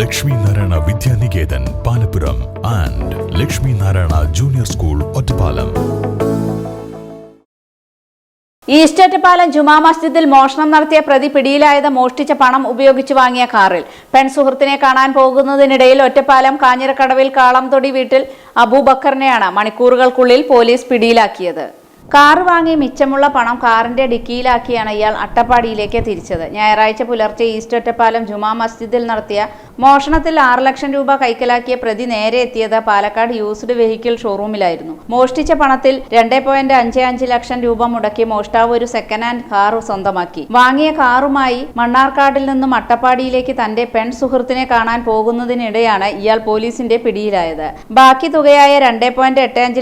Lakshmi Narayana Vidyaniketan Palappuram and Lakshmi Narayana junior school Ottapalam. ഈസ്റ്ററ്റ് Ottapalam Juma മസ്ജിദിൽ മോഷണം നടത്തിയ പ്രതി പിടിയിലായത് മോഷ്ടിച്ച പണം ഉപയോഗിച്ച് വാങ്ങിയ കാറിൽ. പെൺസുഹൃത്തിനെ കാണാൻ പോകുന്നതിനിടയിൽ ഒറ്റപ്പാലം കാഞ്ഞിരക്കടവിൽ കാളംതൊടി വീട്ടിൽ അബൂബക്കറിനെയാണ് മണിക്കൂറുകൾക്കുള്ളിൽ പോലീസ് പിടിയിലാക്കിയത്. കാർ വാങ്ങി മിച്ചമുള്ള പണം കാറിന്റെ ഡിക്കിയിലാക്കിയാണ് ഇയാൾ അട്ടപ്പാടിയിലേക്ക് തിരിച്ചത്. ഞായറാഴ്ച പുലർച്ചെ ഈസ്റ്റ് ഒറ്റപ്പാലം ജുമാ മസ്ജിദിൽ നടത്തിയ മോഷണത്തിൽ ആറ് ലക്ഷം രൂപ കൈക്കലാക്കിയ പ്രതി നേരെ എത്തിയത് പാലക്കാട് യൂസ്ഡ് വെഹിക്കിൾ ഷോറൂമിലായിരുന്നു. മോഷ്ടിച്ച പണത്തിൽ രണ്ടേ പോയിന്റ് അഞ്ച് അഞ്ച് ലക്ഷം രൂപ മുടക്കി മോഷ്ടാവ് ഒരു സെക്കൻഡ് ഹാൻഡ് കാർ സ്വന്തമാക്കി. വാങ്ങിയ കാറുമായി മണ്ണാർക്കാടിൽ നിന്നും അട്ടപ്പാടിയിലേക്ക് തന്റെ പെൺ സുഹൃത്തിനെ കാണാൻ പോകുന്നതിനിടെയാണ് ഇയാൾ പോലീസിന്റെ പിടിയിലായത്. ബാക്കി തുകയായ രണ്ടേ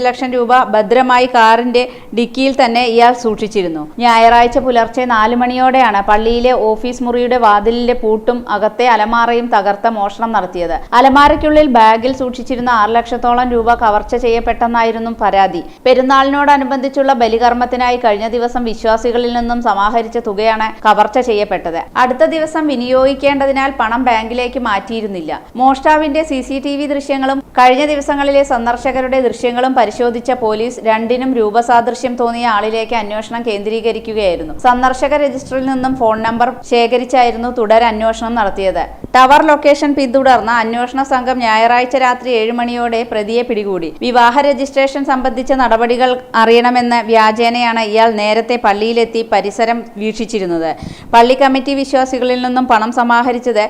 ലക്ഷം രൂപ ഭദ്രമായി കാറിന്റെ ഡിക്കിയിൽ തന്നെ ഇയാൾ സൂക്ഷിച്ചിരുന്നു. ഞായറാഴ്ച പുലർച്ചെ നാലു മണിയോടെയാണ് പള്ളിയിലെ ഓഫീസ് മുറിയുടെ വാതിലിന്റെ പൂട്ടും അകത്തെ അലമാറയും തകർത്ത മോഷണം നടത്തിയത്. അലമാരയ്ക്കുള്ളിൽ ബാഗിൽ സൂക്ഷിച്ചിരുന്ന ആറ് ലക്ഷത്തോളം രൂപ കവർച്ച ചെയ്യപ്പെട്ടെന്നായിരുന്നു പരാതി. പെരുന്നാളിനോടനുബന്ധിച്ചുള്ള ബലികർമ്മത്തിനായി കഴിഞ്ഞ ദിവസം വിശ്വാസികളിൽ നിന്നും സമാഹരിച്ച തുകയാണ് കവർച്ച ചെയ്യപ്പെട്ടത്. അടുത്ത ദിവസം വിനിയോഗിക്കേണ്ടതിനാൽ പണം ബാങ്കിലേക്ക് മാറ്റിയിരുന്നില്ല. മോഷ്ടാവിന്റെ സി സി ടി വി ദൃശ്യങ്ങളും കഴിഞ്ഞ ദിവസങ്ങളിലെ സന്ദർശകരുടെ ദൃശ്യങ്ങളും പരിശോധിച്ച പോലീസ് രണ്ടിനും രൂപസാദൃശ്യം തോന്നിയ ആളിലേക്ക് അന്വേഷണം കേന്ദ്രീകരിക്കുകയായിരുന്നു. സന്ദർശക രജിസ്റ്ററിൽ നിന്നും ഫോൺ നമ്പർ ശേഖരിച്ചായിരുന്നു തുടർ അന്വേഷണം നടത്തിയത്. ടവർ ലൊക്കേഷൻ പിന്തുടർന്ന അന്വേഷണ സംഘം ഞായറാഴ്ച രാത്രി ഏഴ് മണിയോടെ പ്രതിയെ പിടികൂടി. വിവാഹ രജിസ്ട്രേഷൻ സംബന്ധിച്ച നടപടികൾ അറിയണമെന്ന വ്യാജേനയാണ് ഇയാൾ നേരത്തെ പള്ളിയിലെത്തി പരിസരം വീക്ഷിച്ചിരുന്നത്. പള്ളി കമ്മിറ്റി വിശ്വാസികളിൽ നിന്നും പണം സമാഹരിച്ചത്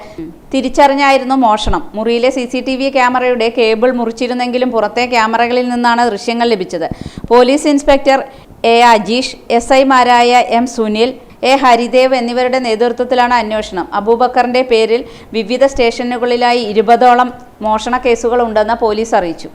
തിരിച്ചറിഞ്ഞായിരുന്നു മോഷണം. മുറിയിലെ സി ക്യാമറയുടെ കേബിൾ മുറിച്ചിരുന്നെങ്കിലും പുറത്തെ ക്യാമറകളിൽ നിന്നാണ് ദൃശ്യങ്ങൾ ലഭിച്ചത്. Police inspector A Ajeesh S ഐമാരായ എം സുനിൽ എ ഹരിദേവ് എന്നിവരുടെ നേതൃത്വത്തിലാണ് അന്വേഷണം. അബൂബക്കറിന്റെ പേരിൽ വിവിധ സ്റ്റേഷനുകളിലായി ഇരുപതോളം മോഷണ കേസുകൾ ഉണ്ടെന്ന് പോലീസ് അറിയിച്ചു.